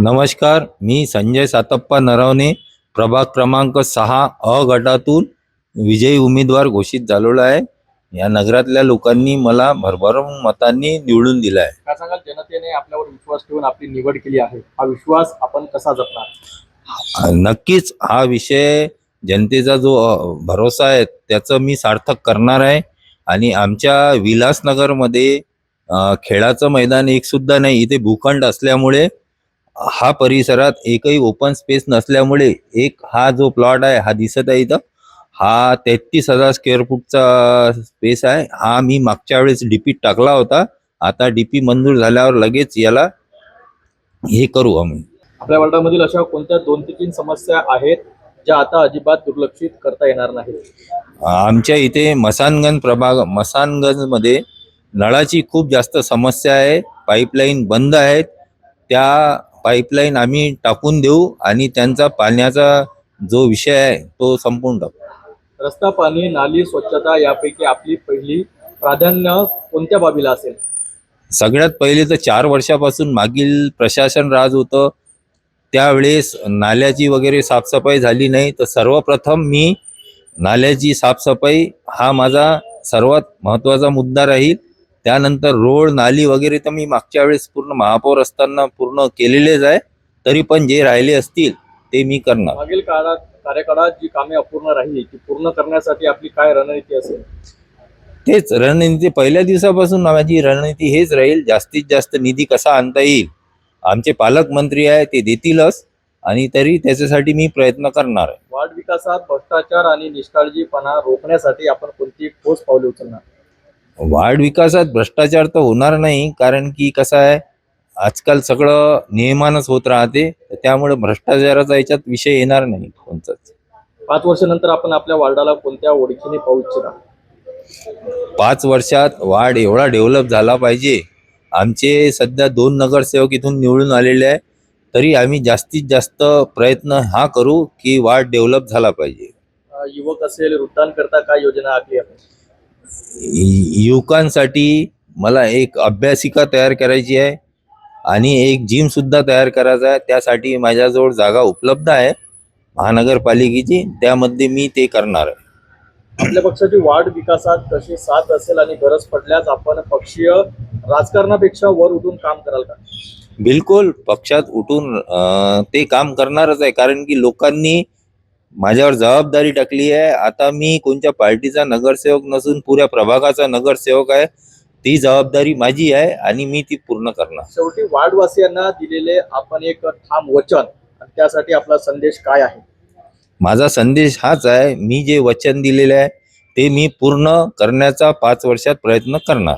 नमस्कार मी संजय सातप्पा नरवणे प्रभाग क्रमांक सहा अ गटातून विजयी उमेदवार घोषित झालेलो आहे. या नगरातल्या लोकांनी मला भरभरून मतांनी निवडून दिलं आहे काय सांगाल? जनतेने आपल्यावर विश्वास ठेवून आपली निवड केली आहे. हा विश्वास आपण कसा जपणार? नक्कीच हा विषय जनतेचा जो अ, भरोसा आहे त्याचं मी सार्थक करणार आहे. आणि आमच्या विलासनगरमध्ये अ, खेळाचं मैदान एक सुद्धा नाही इथे भूखंड असल्यामुळे हा परिसरात एकही ओपन स्पेस नसल्यामुळे एक हा जो प्लॉट आहे हा दिसत आहे इथं. हा तेहतीस हजार स्क्वेअर फूटचा स्पेस आहे. हा मी मागच्या वेळेस डीपी टाकला होता. आता डीपी मंजूर झाल्यावर लगेच याला हे करू आम्ही. आपल्या वार्डामधील अशा कोणत्या दोन ते तीन समस्या आहेत ज्या आता अजिबात दुर्लक्षित करता येणार नाहीत? आमच्या इथे मसानगंज प्रभाग मसानगंजमध्ये नळाची खूप जास्त समस्या आहे. पाईपलाईन बंद आहेत. त्या पाईपलाईन आम्ही टाकून देऊ आणि त्यांचा पाण्याचा जो विषय आहे तो संपून टाकू. रस्ता पाणी नाली स्वच्छता यापैकी आपली पहिली प्राधान्य कोणत्या बाबीला असेल? सगळ्यात पहिले तर चार वर्षापासून मागील प्रशासन राज होतं. त्यावेळेस नाल्याची वगैरे साफसफाई झाली नाही. तर सर्वप्रथम मी नाल्याची साफसफाई हा माझा सर्वात महत्त्वाचा मुद्दा राहील. त्यानंतर रोड नाली वगैरे तर मी मागच्या वेळेस पूर्ण महापौर असताना पूर्ण केलेलेच आहे. तरी पण जे राहिले असतील ते मी करणार. मागील काळात कार्यकाळात जी कामे अपूर्ण राहिली ती पूर्ण करण्यासाठी आपली काय रणनीती असेल? तेच रणनीती पहिल्या दिवसापासून माझी रणनीती हेच राहील. जास्तीत जास्त निधी कसा आणता येईल? आमचे पालकमंत्री आहे ते देतीलच. आणि तरी त्याच्यासाठी मी प्रयत्न करणार आहे. वार्ड विकासात भ्रष्टाचार आणि निष्काळजीपणा रोखण्यासाठी आपण कोणती ठोस पावले उचलणार? वाढ विकासात भ्रष्टाचार तर होणार नाही कारण की कसं आहे आजकाल सगळं नियमानच होत राहते त्यामुळे भ्रष्टाचाराचा याच्यात विषय येणार नाही कोणताच. पाच वर्षानंतर आपण आपल्या वार्डाला कोणत्या ओळखीने पाहू इच्छिता? पाच वर्षात वाढ एवढा डेव्हलप झाला पाहिजे. आमचे सध्या दोन नगरसेवक इथून निवडून आलेले आहे तरी आम्ही जास्तीत जास्त प्रयत्न हा करू की वाढ डेव्हलप झाला पाहिजे. युवक असेल वृद्धांकरता काय योजना आखली आपण? युवकांसाठी मला एक अभ्यासिका तयार करायची आहे आणि एक जिम सुद्धा तयार करायचा आहे. त्यासाठी माझ्याजवळ जागा उपलब्ध आहे महानगरपालिकेची. त्यामध्ये मी ते करणार आहे. आपल्या पक्षाची वाढ विकासात कशी साथ असेल आणि गरज पडल्यास आपण पक्षीय राजकारणापेक्षा वर उठून काम कराल का? बिलकुल पक्षात उठून अं, ते काम करणारच आहे. कारण की लोकांनी माझ्यावर जबाबदारी टाकली आहे. आता मी कोणत्या पार्टीचा नगरसेवक नसून पुऱ्या प्रभागाचा नगरसेवक आहे ती जबाबदारी माझी आहे आणि मी ती पूर्ण करणार. शेवटी वार्डवासियांना दिलेले आपण एक ठाम वचन त्यासाठी आपला संदेश काय आहे? माझा संदेश हाच आहे मी जे वचन दिलेले आहे ते मी पूर्ण करण्याचा पाच वर्षात प्रयत्न करणार.